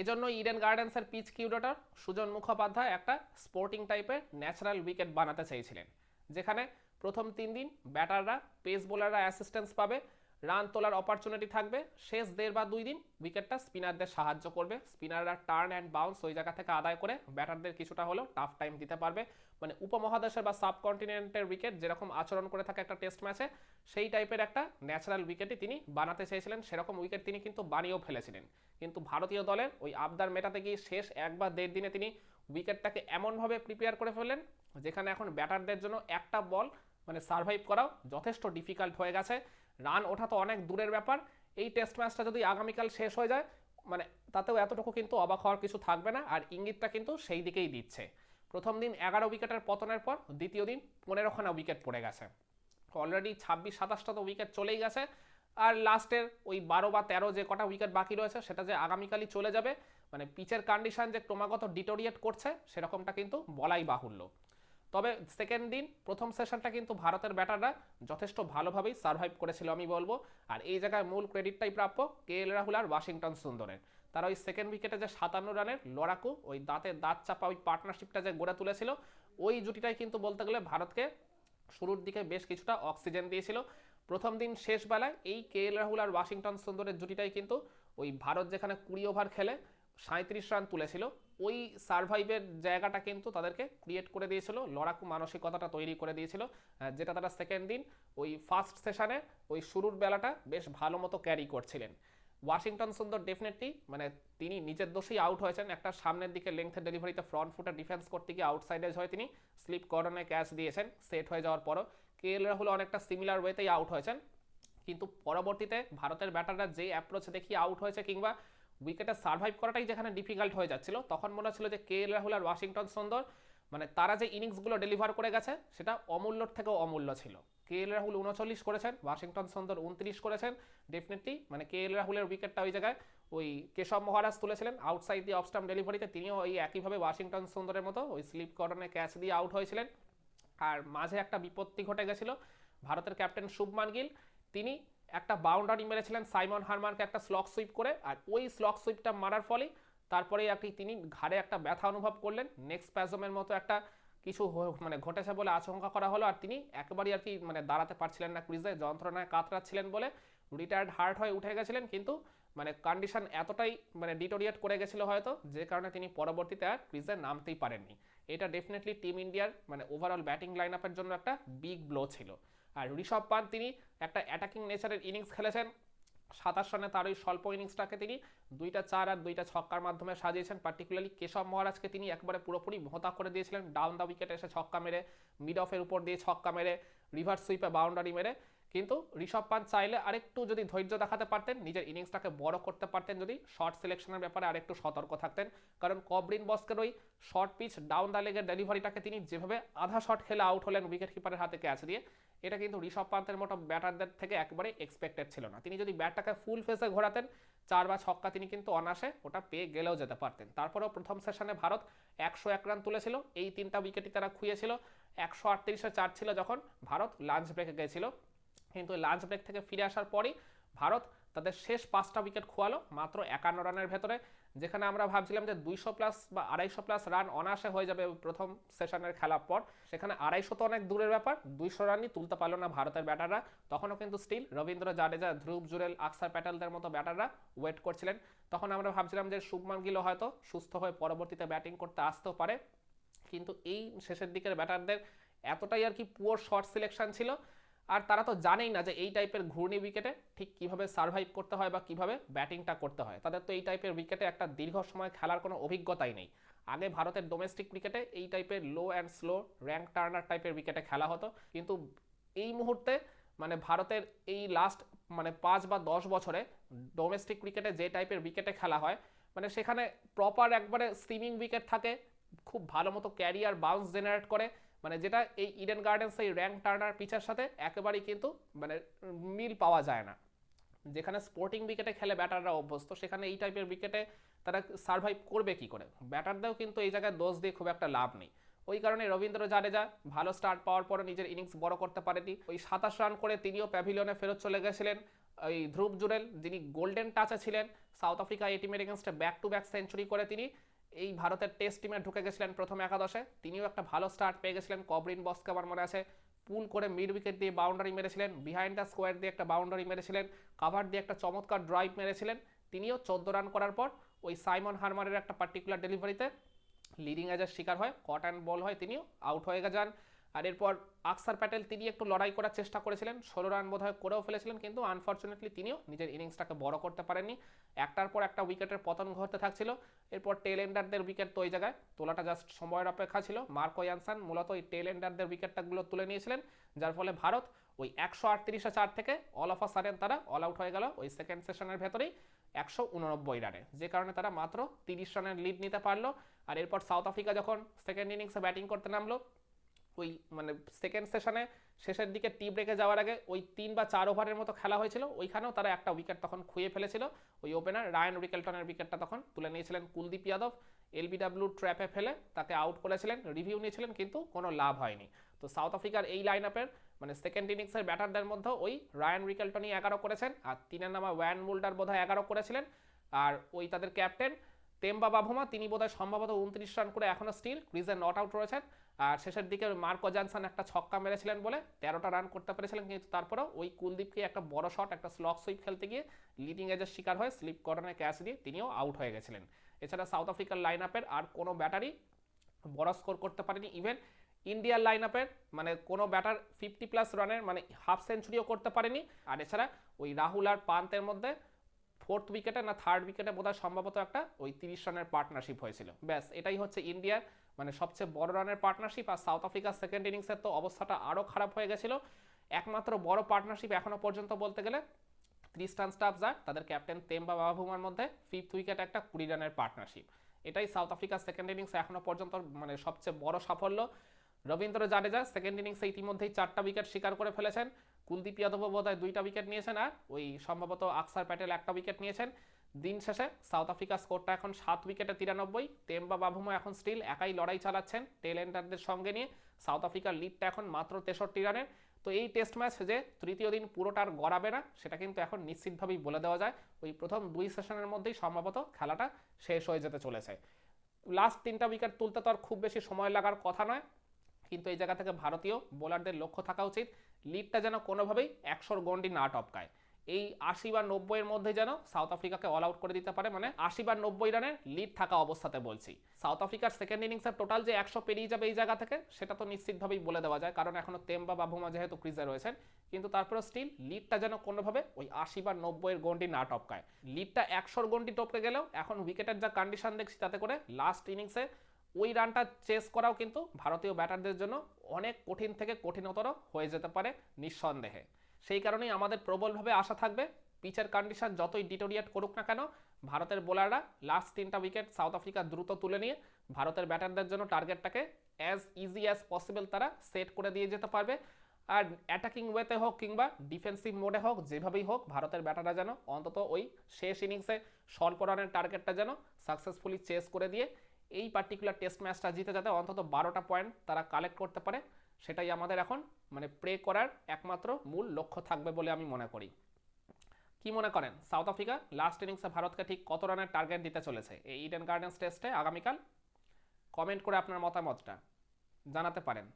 এজন্য ইডেন গার্ডেন্সের pitch curator Sujan Mukhopadhyay একটা স্পোর্টিং টাইপের ন্যাচারাল উইকেট বানাতে চাইছিলেন যেখানে প্রথম তিন দিন ব্যাটাররা পেস বোলাররা অ্যাসিস্ট্যান্স পাবে। রান তোলার অপরচুনিটি থাকবে। শেষ দেড় বা দুই দিন উইকেটটা স্পিনারদের সাহায্য করবে। স্পিনাররা টার্ন অ্যান্ড বাউন্স ওই জায়গা থেকে আদায় করে ব্যাটারদের কিছুটা হলেও টাফ টাইম দিতে পারবে। মানে উপমহাদেশের বা সাবকন্টিনেন্টের উইকেট যেরকম আচরণ করে থাকে একটা টেস্ট ম্যাচে সেই টাইপের একটা ন্যাচারাল উইকেটই তিনি বানাতে চেয়েছিলেন। সেরকম উইকেট তিনি কিন্তু বানিয়েও ফেলেছিলেন। কিন্তু ভারতীয় দলের ওই আবদার মেটাতে গিয়ে শেষ এক বা দেড় দিনে তিনি উইকেটটাকে এমনভাবে প্রিপেয়ার করে ফেললেন, যেখানে এখন ব্যাটারদের জন্য একটা বল মানে সার্ভাইভ করাও যথেষ্ট ডিফিকাল্ট হয়ে গেছে। রান ওঠা তো অনেক দূরের ব্যাপার। এই টেস্ট ম্যাচটা যদি আগামীকাল শেষ হয়ে যায় মানে তাতেও এতটুকু কিন্তু অবাক হওয়ার কিছু থাকবে না, আর ইঙ্গিতটা কিন্তু সেই দিকেই দিচ্ছে। প্রথম দিন এগারো উইকেটের পতনের পর দ্বিতীয় দিন পনেরোখানা উইকেট পড়ে গেছে। অলরেডি ছাব্বিশ, সাতাশটা তো উইকেট চলেই গেছে। আর লাস্টের ওই বারো বা তেরো যে কটা উইকেট বাকি রয়েছে, সেটা যে আগামীকালই চলে যাবে মানে পিচের কন্ডিশন যে ক্রমাগত ডিটোরিয়েট করছে, সেরকমটা কিন্তু বলাই বাহুল্য। তবে সেকেন্ড দিন, প্রথম সেশনটা কিন্তু ভারতের ব্যাটাররা যথেষ্ট ভালোভাবেই সার্ভাইভ করেছিল, আমি বলব। আর এই জায়গায় মূল ক্রেডিটটাই প্রাপ্য কে এল রাহুল আর ওয়াশিংটন সুন্দরের। তারা ওই সেকেন্ড উইকেটে যে সাতান্ন রানের লড়াকু, ওই দাঁতে দাঁত চাপা ওই পার্টনারশিপটা যে গড়ে তুলেছিল, ওই জুটিটাই কিন্তু বলতে গেলে ভারতকে শুরুর দিকে বেশ কিছুটা অক্সিজেন দিয়েছিল। প্রথম দিন শেষ বেলায় এই কে এল রাহুল আর ওয়াশিংটন সুন্দরের জুটিটাই কিন্তু ওই ভারত যেখানে কুড়ি ওভার খেলে সাঁত্রিশ রান তুলেছিল। ওই সার্ভাইভের জায়গাটা কিন্তু তাদেরকে ক্রিয়েট করে দিয়েছিল, লড়াকু মানসিকতাটা তৈরি করে দিয়েছিল যেটা তারা সেকেন্ড দিন ওই ফার্স্ট সেশনে ওই শুরুর বেলাটা বেশ ভালো মতো ক্যারি করছিলেন। ওয়াশিংটন সুন্দর ডেফিনেটলি মানে তিনি নিজের দোষেই আউট হয়েছেন। একটা সামনের দিকে লেংথের ডেলিভারিতে ফ্রন্ট ফুটে ডিফেন্স করতে গিয়ে আউটসাইডে হয়ে তিনি স্লিপ কর্নারে ক্যাচ দিয়েছেন সেট হয়ে যাওয়ার পরও। কে এল রাহুল অনেকটা সিমিলার ওয়েতেই আউট হয়েছেন। কিন্তু পরবর্তীতে ভারতের ব্যাটাররা যে অ্যাপ্রোচ দেখিয়ে আউট হয়েছে কিংবা উইকেটে সার্ভাইভ করাটাই যেখানে ডিফিকাল্ট হয়ে যাচ্ছিল, তখন মনে হচ্ছিল যে কে এল রাহুল আর ওয়াশিংটন সুন্দর মানে তারা যে ইনিংসগুলো ডেলিভার করে গেছে, সেটা অমূল্যর থেকেও অমূল্য ছিল। কে এল রাহুল উনচল্লিশ করেছেন, ওয়াশিংটন সুন্দর উনত্রিশ করেছেন ডেফিনেটলি মানে কে এল রাহুলের উইকেটটা ওই জায়গায় ওই কেশব মহারাজ তুলেছিলেন আউটসাইড দিয়ে অফস্টাম ডেলিভারিতে তিনিও ওই একইভাবে ওয়াশিংটন সুন্দরের মতো ওই স্লিপ কর্নারে ক্যাচ দিয়ে আউট হয়েছিলেন। আর মাঝে একটা বিপত্তি ঘটে গেছিল, ভারতের ক্যাপ্টেন শুভমান গিল, তিনি একটা বাউন্ডারি মেরেছিলেন সাইমন হারমানকে একটা স্লক সুইপ করে, আর ওই স্লক সুইপটা মারার ফলে তারপরে আর তিনি ঘাড়ে একটা ব্যথা অনুভব করলেন। নেক্সট প্যাজমের মতো একটা কিছু মানে ঘটেছে বলে আশঙ্কা করা হলো, আর তিনি একেবারেই আর কি মানে দাঁড়াতে পারছিলেন না ক্রিজে, যন্ত্রণায় কাতরাচ্ছিলেন বলে রিটায়ার্ড হার্ট হয়ে উঠে গেছিলেন, কিন্তু মানে কন্ডিশন এতটাই মানে ডিটোরিয়েট করে গেছিল হয়তো, যে কারণে তিনি পরবর্তীতে আর ক্রিজে নামতেই পারেননি। এটা ডেফিনেটলি টিম ইন্ডিয়ার মানে ওভারঅল ব্যাটিং লাইন আপের জন্য একটা বিগ ব্লো ছিল। আর ঋষভ পান্ত তিনি একটা অ্যাটাকিং নেচারের ইনিংস খেলেছেন। সাতাশ রানে তার ওই স্বল্প ইনিংসটাকে তিনি দুইটা চার আর দুইটা ছক্কার মাধ্যমে সাজিয়েছেন। পার্টিকুলারলি কেশব মহারাজকে তিনি একবারে পুরোপুরি ভোঁতা করে দিয়েছিলেন। ডাউন দ্য উইকেটে এসে ছক্কা মেরে মিড অফের উপর দিয়ে ছক্কা মেরে রিভার্স সুইপে বাউন্ডারি মেরে কিন্তু ঋষভ পান্ত চাইলে আরেকটু যদি ধৈর্য দেখাতে পারতেন, নিজের ইনিংসটাকে বড় করতে পারতেন, যদি শর্ট সিলেকশনের ব্যাপারে আরেকটু সতর্ক থাকতেন। কারণ কবরিন বস্কের ওই শর্ট পিচ ডাউন দ্য লেগের ডেলিভারিটাকে তিনি যেভাবে আধা শট খেলে আউট হলেন উইকেট কিপারের হাতে ক্যাচ দিয়ে, এটা কিন্তু ঋষভ পান্তের মতো ব্যাটারদের থেকে একবারে এক্সপেক্টেড ছিল না। তিনি যদি ব্যাটটাকে ফুল ফেসে ঘোরাতেন, চার বা ছক্কা তিনি কিন্তু অনাসে ওটা পেয়ে গেলেও যেতে পারতেন। তারপরেও প্রথম সেশনে ভারত একশো এক রান তুলেছিল, এই তিনটা উইকেটই তারা খুইয়েছিল। একশো আটত্রিশে চার ছিল যখন ভারত লাঞ্চ ব্রেকে গেছিল। কিন্তু লাঞ্চ ব্রেক থেকে ফিরে আসার পরই ভারত তাদের শেষ পাঁচটা উইকেট খোয়ালো, মাত্র একান্ন রানের ভেতরে। যেখানে আমরা ভাবছিলাম যে দুইশো প্লাস বা আড়াইশো প্লাস রান অনায়াসে হয়ে যাবে প্রথম সেশনের খেলার পর। সেখানে আড়াইশো তো অনেক দূরের ব্যাপার, দুইশো রানই তুলতে পারল না ভারতের ব্যাটাররা। তখনও কিন্তু স্টিল রবীন্দ্র জাডেজা, ধ্রুব জুরেল, আকসার প্যাটেলদের মতো ব্যাটাররা ওয়েট করছিলেন। তখন আমরা ভাবছিলাম যে শুভমান গিলও হয়তো সুস্থ হয়ে পরবর্তীতে ব্যাটিং করতে আসতেও পারে। কিন্তু এই শেষের দিকের ব্যাটারদের এতটাই আর কি পুয়ার শর্ট সিলেকশন ছিল আর তারা তো জানেই না যে এই টাইপের ঘূর্ণি উইকেটে ঠিক কীভাবে সার্ভাইভ করতে হয় বা কীভাবে ব্যাটিংটা করতে হয়। তাদের তো এই টাইপের উইকেটে একটা দীর্ঘ সময় খেলার কোনো অভিজ্ঞতাই নেই। আগে ভারতের ডোমেস্টিক ক্রিকেটে এই টাইপের low and slow rank turner টাইপের উইকেটে খেলা হতো। কিন্তু এই মুহূর্তে মানে ভারতের এই লাস্ট মানে পাঁচ বা দশ বছরে ডোমেস্টিক ক্রিকেটে যে টাইপের উইকেটে খেলা হয় মানে সেখানে প্রপার একবারে সিমিং উইকেট থাকে, খুব ভালো মতো ক্যারিয়ার বাউন্স জেনারেট করে মানে যেটা এই ইডেন গার্ডেন্স এই র্যাঙ্ক টার্নার পিচার সাথে একেবারেই কিন্তু মানে মিল পাওয়া যায় না। যেখানে স্পোর্টিং উইকেটে খেলে ব্যাটাররা অভ্যস্ত, সেখানে এই টাইপের উইকেটে তারা সার্ভাইভ করবে কি করে? ব্যাটারদেরও কিন্তু এই জায়গায় দোষ দিয়ে খুব একটা লাভ নেই। ওই কারণে রবীন্দ্র জাডেজা ভালো স্টার্ট পাওয়ার পরে নিজের ইনিংস বড় করতে পারেনি। ওই সাতাশ রান করে তিনিও প্যাভিলিয়নে ফেরত চলে গেছিলেন। ওই ধ্রুব জুরেল যিনি গোল্ডেন টাচে ছিলেন সাউথ আফ্রিকা এই টিমের এগেনস্টে ব্যাক টু ব্যাক সেঞ্চুরি করে তিনি এই ভারতের টেস্ট টিমে ঢুকে গেছিলেন প্রথম একাদশে। তিনিও একটা ভালো স্টার্ট পেয়ে গেছিলেন। কবরিন বস্ক আমার মনে আছে, পুল করে মিড উইকেট দিয়ে বাউন্ডারি মেরেছিলেন। বিহাইন্ড দ্য স্কোয়ার দিয়ে একটা বাউন্ডারি মেরেছিলেন। কাভার দিয়ে একটা চমৎকার ড্রাইভ মেরেছিলেন। তিনিও চোদ্দ রান করার পর ওই সাইমন হারমারের একটা পার্টিকুলার ডেলিভারিতে লিডিং এজের শিকার হয়। কট অ্যান্ড বল হয়, তিনিও আউট হয়ে যান আর এরপর আকসার প্যাটেল তিনি একটু লড়াই করার চেষ্টা করেছিলেন, ষোলো রান বোধহয় করেও ফেলেছিলেন, কিন্তু আনফর্চুনেটলি তিনিও নিজের ইনিংসটাকে বড় করতে পারেননি। একটার পর একটা উইকেটের পতন ঘটতে থাকছিল, এরপর টেল এন্ডারদের উইকেট তো ওই জায়গায়। তোলাটা জাস্ট সময়ের অপেক্ষা ছিল। মার্কো ইয়ানসান মূলত ওই টেল এন্ডারদের উইকেটটাগুলো তুলে নিয়েছিলেন, যার ফলে ভারত ওই একশো আটত্রিশে চার থেকে অল অফ আ সাডেন তারা অল আউট হয়ে গেল ওই সেকেন্ড সেশনের ভেতরেই একশো উননব্বই রানে। যে কারণে তারা মাত্র তিরিশ রানের লিড নিতে পারল। আর এরপর সাউথ আফ্রিকা যখন সেকেন্ড ইনিংসে ব্যাটিং করতে নামলো ওই মানে সেকেন্ড সেশনে শেষের দিকে টি ব্রেকে যাওয়ার আগে ওই তিন বা চার ওভারের মতো খেলা হয়েছিল। ওইখানেও তারা একটা উইকেট তখন খুঁয়ে ফেলেছিল। ওই ওপেনার রায়ান রিকেলটনের উইকেটটা তখন তুলে নিয়েছিলেন কুলদীপ যাদব। এলবিডাব্লিউ ট্র্যাপে ফেলে তাকে আউট করেছিলেন রিভিউ নিয়েছিলেন, কিন্তু কোনো লাভ হয়নি। তো সাউথ আফ্রিকার এই লাইন আপের মানে সেকেন্ড ইনিংসের ব্যাটারদের মধ্যে ওই রায়ান রিকেলটনই এগারো করেছেন, আর তিনের নামা ওয়ান মুল্ডার বোধহয় এগারো করেছিলেন। আর ওই তাদের ক্যাপ্টেন তেম্বা বাভুমা, তিনি বোধহয় সম্ভবত উনত্রিশ রান করে এখনও স্টিল ক্রিজে নট আউট রয়েছেন। আর শেষের দিকে মার্কো জনসন একটা ছক্কা মেরেছিলেন বলে, তেরোটা রান করতে পেরেছিলেন কিন্তু তারপরেও ওই কুলদীপকে একটা বড় শট একটা স্লক সুইপ খেলতে গিয়ে লিডিং এজের শিকার হয়ে স্লিপ কর্নারে ক্যাচ দিয়ে তিনিও আউট হয়ে গেছিলেন। এছাড়া সাউথ আফ্রিকার লাইন আপের আর কোনো ব্যাটারি বড় স্কোর করতে পারেনি। ইভেন ইন্ডিয়ার লাইন আপের মানে কোনো ব্যাটার ফিফটি প্লাস রানের মানে হাফ সেঞ্চুরিও করতে পারেনি। আর এছাড়া ওই রাহুল আর পান্তের মধ্যে ফোর্থ উইকেটে না থার্ড উইকেটে বোধহয় সম্ভবত একটা ওই তিরিশ রানের পার্টনারশিপ হয়েছিল। ব্যাস, এটাই হচ্ছে ইন্ডিয়ার মানে সবচেয়ে বড় রানের পার্টনারশিপ আর সাউথ আফ্রিকার সেকেন্ড ইনিংসের তো অবস্থাটা আরও খারাপ হয়ে গেছিল। একমাত্র বড় পার্টনারশিপ এখনও পর্যন্ত বলতে গেলে ত্রিস্টান স্টাফ যার তাদের ক্যাপ্টেন তেম্বা বাবাভুমার মধ্যে ফিফথ উইকেট একটা কুড়ি রানের পার্টনারশিপ। এটাই সাউথ আফ্রিকার সেকেন্ড ইনিংস এখনও পর্যন্ত মানে সবচেয়ে বড় সাফল্য। রবীন্দ্র জাডেজা সেকেন্ড ইনিংসে ইতিমধ্যেই চারটা উইকেট শিকার করে ফেলেছেন। কুলদীপ যাদব বোধহয় দুইটা উইকেট নিয়েছেন আর ওই সম্ভবত আকসার প্যাটেল একটা উইকেট নিয়েছেন। দিন শেষে সাউথ আফ্রিকার স্কোরটা এখন সাত উইকেটে তিরানব্বই। তেম্বা বাভুমা এখন স্টিল একাই লড়াই চালাচ্ছেন টেল এন্ডারদের সঙ্গে নিয়ে। সাউথ আফ্রিকার লিডটা এখন মাত্র তেষট্টি রানের। তো এই টেস্ট ম্যাচ যে তৃতীয় দিন পুরোটা আর গড়াবে না, সেটা কিন্তু এখন নিশ্চিতভাবেই বলে দেওয়া যায়। ওই প্রথম দুই সেশনের মধ্যেই সম্ভবত খেলাটা শেষ হয়ে যেতে চলেছে। লাস্ট তিনটা উইকেট তুলতে তো আর খুব বেশি সময় লাগার কথা নয়। কিন্তু এই জায়গা থেকে ভারতীয় বোলারদের লক্ষ্য থাকা উচিত। লিডটা যেন কোনোভাবেই একশোর গন্ডি না টপকায়। এই আশি বা নব্বইয়ের মধ্যে যেন সাউথ আফ্রিকাকে অল আউট করে দিতে পারে মানে আশি বা নব্বই রানের লিড থাকা অবস্থাতে বলছি। সাউথ আফ্রিকার সেকেন্ড ইনিংসের টোটাল যে একশো পেরিয়ে যাবে এই জায়গা থেকে, সেটা তো নিশ্চিতভাবেই বলে দেওয়া যায়, কারণ এখনও তেম্বা বা ভুমা যেহেতু ক্রিজে রয়েছেন, কিন্তু তারপরে স্টিল লিডটা যেন কোনোভাবে ওই আশি বা নব্বইয়ের গন্ডি না টপকায়। লিডটা একশোর গন্ডি টপকে গেলেও এখন উইকেটের যা কন্ডিশন দেখছি, তাতে করে লাস্ট ইনিংসে ওই রানটা চেস করাও কিন্তু ভারতীয় ব্যাটারদের জন্য অনেক কঠিন থেকে কঠিনতর হয়ে যেতে পারে নিঃসন্দেহে। সেই কারণেই আমাদের প্রবলভাবে আশা থাকবে, পিচের কন্ডিশন যতই ডিটোরিয়েট করুক না কেন, ভারতের বোলাররা লাস্ট তিনটা উইকেট সাউথ আফ্রিকা দ্রুত তুলে নিয়ে ভারতের ব্যাটারদের জন্য টার্গেটটাকে অ্যাজ ইজি অ্যাজ পসিবল তারা সেট করে দিয়ে যেতে পারবে। আর অ্যাটাকিং ওয়েতে হোক কিংবা ডিফেন্সিভ মোডে হোক, যেভাবেই হোক, ভারতের ব্যাটাররা যেন অন্তত ওই শেষ ইনিংসে স্বল্প রানের টার্গেটটা যেন সাকসেসফুলি চেস করে দিয়ে এই পার্টিকুলার টেস্ট ম্যাচটা জিতে যাতে অন্তত বারোটা পয়েন্ট তারা কালেক্ট করতে পারে, সেটাই আমাদের এখন মানে প্রে করার একমাত্র মূল লক্ষ্য থাকবে বলে আমি মনে করি। কি মনে করেন? সাউথ আফ্রিকা লাস্ট ইনিংসে ভারতকে ঠিক কত রানের টার্গেট দিতে চলেছে? এই ইডেন গার্ডেন্স টেস্টে আগামীকাল কমেন্ট করে আপনার মতামতটা জানাতে পারেন।